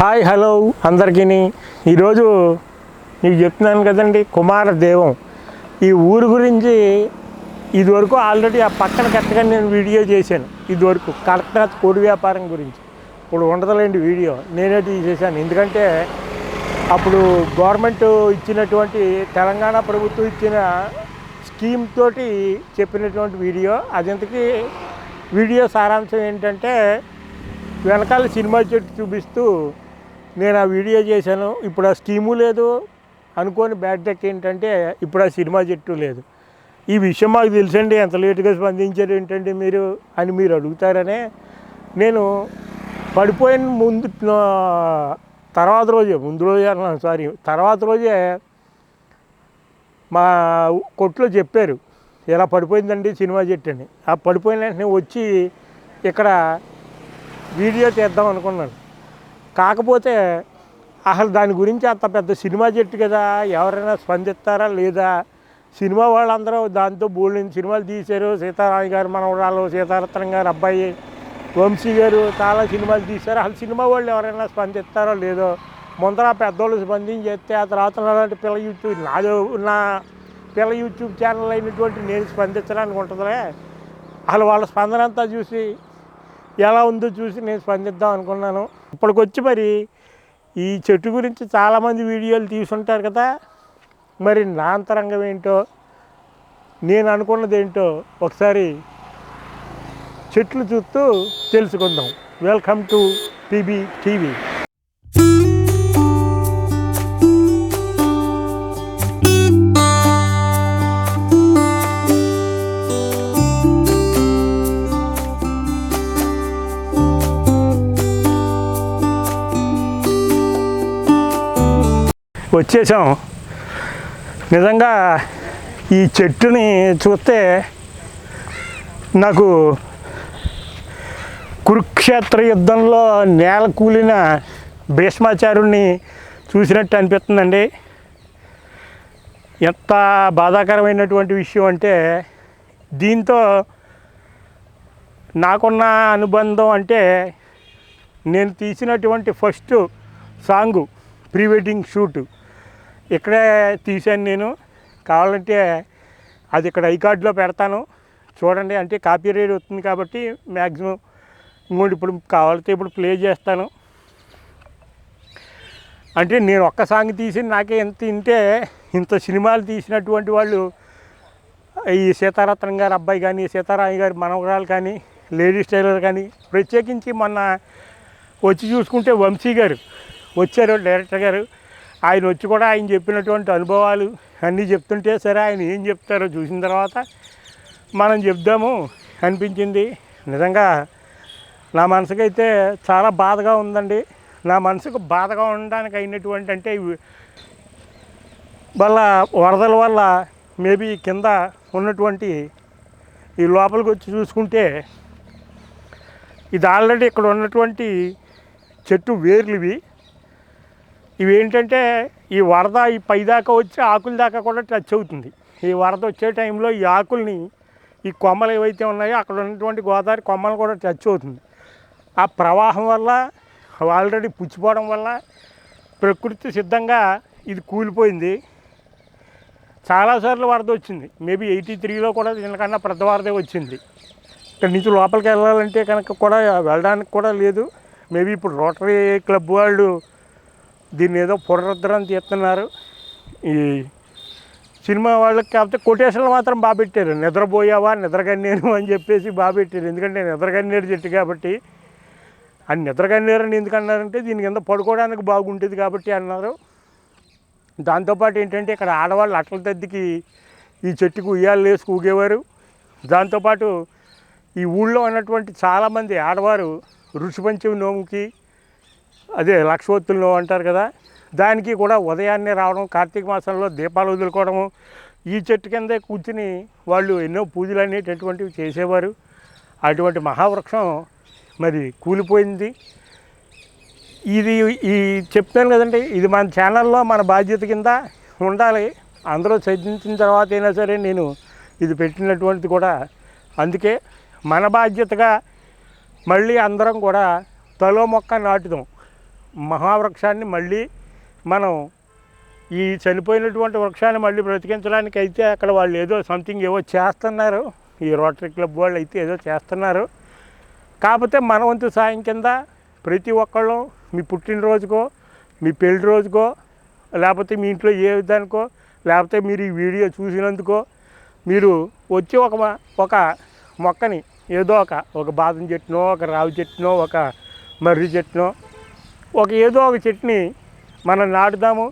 Hi hello అందరికీ ఈరోజు మీకు చెప్తున్నాను కదండి కుమార దేవం. ఈ ఊరు గురించి ఇదివరకు ఆల్రెడీ ఆ పక్కన కరెక్ట్గా నేను వీడియో చేశాను. ఇదివరకు కడక్నాథ్ కోడి వ్యాపారం గురించి. ఇప్పుడు ఉండదులేండి వీడియో నేనే చేశాను ఎందుకంటే అప్పుడు గవర్నమెంట్ ఇచ్చినటువంటి తెలంగాణ ప్రభుత్వం ఇచ్చిన స్కీమ్ తోటి చెప్పినటువంటి వీడియో. అదింతకి వీడియో సారాంశం ఏంటంటే వెనకాల సినిమా చెట్టు చూపిస్తూ నేను ఆ వీడియో చేశాను. ఇప్పుడు ఆ స్కీము లేదు. అనుకోని బ్యాడ్ టెక్ ఏంటంటే ఇప్పుడు ఆ సినిమా చెట్టు లేదు. ఈ విషయం మాకు తెలుసండి. ఎంత లేటుగా స్పందించారు ఏంటంటే మీరు అని మీరు అడుగుతారనే నేను పడిపోయిన ముందు తర్వాత రోజే ముందు రోజే అన్నాను సారీ తర్వాత రోజే మా కొట్లో చెప్పారు. ఇలా పడిపోయిందండి సినిమా చెట్టు అని. ఆ పడిపోయిన వెంటనే వచ్చి ఇక్కడ వీడియో తీద్దాం అనుకున్నాను. కాకపోతే అసలు దాని గురించి అంత పెద్ద సినిమా జట్టు కదా ఎవరైనా స్పందిస్తారా లేదా? సినిమా వాళ్ళందరూ దాంతో బోల్డ్ సినిమాలు తీశారు. సీతారామ గారు మనవరాలు సీతారత్నం గారు అబ్బాయి వంశీ గారు చాలా సినిమాలు తీశారు. అసలు సినిమా వాళ్ళు ఎవరైనా స్పందిస్తారో లేదో ముందర పెద్దోళ్ళు స్పందించేస్తే ఆ తర్వాత అలాంటి పిల్ల యూట్యూబ్ నాదో నా పిల్ల యూట్యూబ్ ఛానల్ అయినటువంటి నేను స్పందించడానికి ఉంటుందిలే అసలు వాళ్ళ స్పందన అంతా చూసి ఎలా ఉందో చూసి నేను స్పందిద్దాం అనుకున్నాను. ఇప్పటికొచ్చి మరి ఈ చెట్టు గురించి చాలామంది వీడియోలు తీసుంటారు కదా. మరి నా అంతరంగం ఏంటో నేను అనుకున్నది ఏంటో ఒకసారి చెట్లు చూస్తూ తెలుసుకుందాం. వెల్కమ్ టు పీబీ టీవీ వచ్చేసాం. నిజంగా ఈ చెట్టుని చూస్తే నాకు కురుక్షేత్ర యుద్ధంలో నేల కూలిన భీష్మాచార్యుడిని చూసినట్టు అనిపిస్తుందండి. ఎంత బాధాకరమైనటువంటి విషయం అంటే దీంతో నాకున్న అనుబంధం అంటే నేను తీసినటువంటి first song pre wedding shoot. ఇక్కడే తీశాను నేను. కావాలంటే అది ఇక్కడ ఐకార్డులో పెడతాను. చూడండి అంటే కాపీ రైడ్ వస్తుంది కాబట్టి మ్యాక్సిమం ఇంకోటి ఇప్పుడు కావాలంటే ఇప్పుడు ప్లే చేస్తాను. అంటే నేను ఒక్క సాంగ్ తీసి నాకే ఎంత తింటే ఇంత సినిమాలు తీసినటువంటి వాళ్ళు ఈ సీతారత్నం గారి అబ్బాయి కానీ సీతారాయి గారి మనవరాలు కానీ లేడీస్ టైలర్ కానీ ప్రత్యేకించి మొన్న వచ్చి చూసుకుంటే వంశీ గారు వచ్చారు డైరెక్టర్ గారు. ఆయన వచ్చి కూడా ఆయన చెప్పినటువంటి అనుభవాలు అన్నీ చెప్తుంటే సరే ఆయన ఏం చెప్తారో చూసిన తర్వాత మనం చెప్దాము అనిపించింది. నిజంగా నా మనసుకైతే చాలా బాధగా ఉందండి. నా మనసుకు బాధగా ఉండడానికి అయినటువంటి అంటే వాళ్ళ వల్ల వరదల వల్ల మేబీ కింద ఉన్నటువంటి ఈ లోపలికి వచ్చి చూసుకుంటే ఇది ఆల్రెడీ ఇక్కడ ఉన్నటువంటి చెట్టు వేర్లు ఇవి. ఇవి ఏంటంటే ఈ వరద ఈ పైదాకా వచ్చి ఆకుల దాకా కూడా టచ్ అవుతుంది. ఈ వరద వచ్చే టైంలో ఈ ఆకుల్ని ఈ కొమ్మలు ఏవైతే ఉన్నాయో అక్కడ ఉన్నటువంటి గోదావరి కొమ్మలు కూడా టచ్ అవుతుంది. ఆ ప్రవాహం వల్ల ఆల్రెడీ పుచ్చిపోవడం వల్ల ప్రకృతి సిద్ధంగా ఇది కూలిపోయింది. చాలాసార్లు వరద వచ్చింది. మేబీ ఎయిటీ త్రీలో కూడా దీనికన్నా పెద్ద వరదే వచ్చింది. ఇక్కడ నుంచి లోపలికి వెళ్ళాలంటే కనుక కూడా వెళ్ళడానికి కూడా లేదు. మేబీ ఇప్పుడు రోటరీ క్లబ్ వాళ్ళు దీన్ని ఏదో పునరుద్ధరణ తీస్తున్నారు. ఈ సినిమా వాళ్ళకి కాకపోతే కొటేషన్లు మాత్రం బాగా పెట్టారు. నిద్రపోయావా నిద్రగన్నేరు అని చెప్పేసి బాగా పెట్టారు. ఎందుకంటే నిద్రగన్నేరు చెట్టు కాబట్టి ఆ అని నిద్రగన్నేరని ఎందుకన్నారంటే దీని కింద పడుకోవడానికి బాగుంటుంది కాబట్టి అన్నారు. దాంతోపాటు ఏంటంటే ఇక్కడ ఆడవాళ్ళు అట్ల తద్దికి ఈ చెట్టుకు ఉయ్యాలు వేసి ఊగేవారు దాంతోపాటు ఈ ఊళ్ళో ఉన్నటువంటి చాలామంది ఆడవారు ఋషిపంచమి నోముకి అదే లక్షవత్తుల అంటారు కదా దానికి కూడా ఉదయాన్నే రావడం కార్తీక మాసంలో దీపాలు వదులుకోవడము ఈ చెట్టు కిందే కూర్చుని వాళ్ళు ఎన్నో పూజలు అనేటటువంటివి చేసేవారు. అటువంటి మహావృక్షం మరి కూలిపోయింది. ఇది ఈ చెప్తాను కదండి ఇది మన ఛానల్లో మన బాధ్యత కింద ఉండాలి. అందరూ చదివించిన తర్వాత అయినా సరే నేను ఇది పెట్టినటువంటిది కూడా. అందుకే మన బాధ్యతగా మళ్ళీ అందరం కూడా తలో మొక్క నాటుదాం. మహావృక్షాన్ని మళ్ళీ మనం ఈ చనిపోయినటువంటి వృక్షాన్ని మళ్ళీ బ్రతికించడానికి అయితే అక్కడ వాళ్ళు ఏదో సంథింగ్ ఏవో చేస్తున్నారు. ఈ రోటరీ క్లబ్ వాళ్ళు అయితే ఏదో చేస్తున్నారు. కాకపోతే మన వంతు సాయం కింద ప్రతి ఒక్కళ్ళు మీ పుట్టినరోజుకో మీ పెళ్ళి రోజుకో లేకపోతే మీ ఇంట్లో ఏ విధానికో లేకపోతే మీరు ఈ వీడియో చూసినందుకో మీరు వచ్చి ఒక ఒక మొక్కని ఏదో ఒక ఒక బాదం చెట్టునో ఒక రావి చెట్టునో ఒక మర్రి చెట్టునో ఒక ఏదో ఒక చెట్టుని మనం నాటుదాము.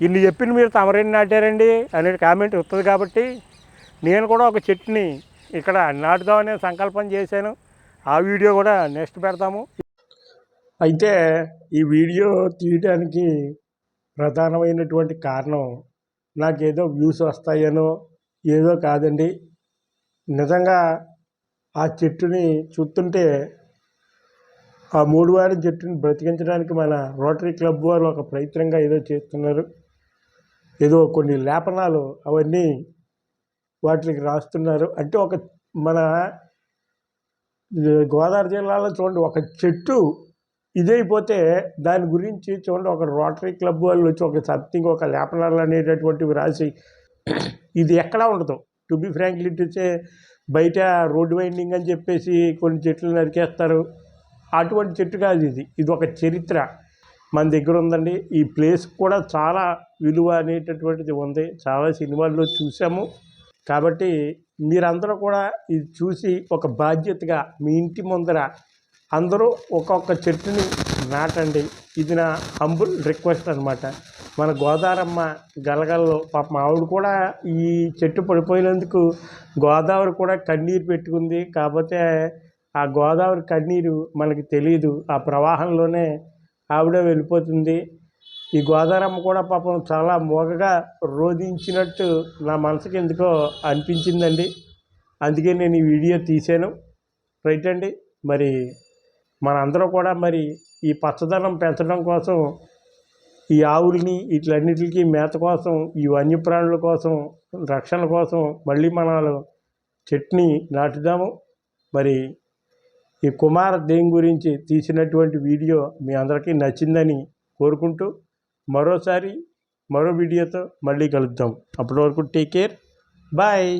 ఇన్ని చెప్పిన మీరు తమరేని నాటారండి అనే కామెంట్ వస్తుంది కాబట్టి నేను కూడా ఒక చెట్టుని ఇక్కడ నాటుదామనే సంకల్పం చేశాను. ఆ వీడియో కూడా నెక్స్ట్ పెడతాము. అయితే ఈ వీడియో తీయడానికి ప్రధానమైనటువంటి కారణం నాకేదో వ్యూస్ వస్తాయనో ఏదో కాదండి. నిజంగా ఆ చెట్టుని చూస్తుంటే ఆ మూడు వారం జట్టుని బ్రతికించడానికి మన రోటరీ క్లబ్ వారు ఒక ప్రయత్నంగా ఏదో చేస్తున్నారు. ఏదో కొన్ని లేపనాలు అవన్నీ వాటికి రాస్తున్నారు. అంటే ఒక మన గోదావరి జిల్లాలో చూడండి ఒక చెట్టు ఇదైపోతే దాని గురించి చూడండి ఒక రోటరీ క్లబ్ వాళ్ళు వచ్చి ఒక సంథింగ్ ఒక లేపనాలు అనేటటువంటివి రాసి ఇది ఎక్కడా ఉండదు. To be frankly to say బయట రోడ్డు వైండింగ్ అని చెప్పేసి కొన్ని చెట్లు నరికేస్తారు. అటువంటి చెట్టు కాదు ఇది. ఇది ఒక చరిత్ర. మన దగ్గర ఉందండి. ఈ ప్లేస్ కూడా చాలా విలువ అనేటటువంటిది ఉంది. చాలా సినిమాల్లో చూసాము. కాబట్టి మీరందరూ కూడా ఇది చూసి ఒక బాధ్యతగా మీ ఇంటి ముందర అందరూ ఒక్కొక్క చెట్టుని నాటండి. ఇది నా హంబుల్ రిక్వెస్ట్ అనమాట మన గోదావరమ్మ గలగల్లో పాపం ఆవిడ కూడా ఈ చెట్టు పడిపోయినందుకు గోదావరి కూడా కన్నీరు పెట్టుకుంది. కాకపోతే ఆ గోదావరి కన్నీరు మనకి తెలియదు ఆ ప్రవాహంలోనే ఆవిడ వెళ్ళిపోతుంది. ఈ గోదారమ్మ కూడా పాపం చాలా మూగగా రోధించినట్టు నా మనసుకి ఎందుకో అనిపించిందండి. అందుకే నేను ఈ వీడియో తీశాను. రైట్ అండి. మరి మనందరం కూడా మరి ఈ పచ్చదనం పెంచడం కోసం ఈ ఆవుల్ని వీటిలన్నిటికీ మేత కోసం ఈ వన్యప్రాణుల కోసం రక్షణ కోసం మళ్ళీ మనం చెట్ని నాటుదాము. మరి ఈ కుమార్ దేని గురించి తీసినటువంటి వీడియో మీ అందరికీ నచ్చిందని కోరుకుంటూ మరోసారి మరో వీడియోతో మళ్ళీ కలుద్దాం. అప్పటి వరకు టేక్ కేర్. బాయ్.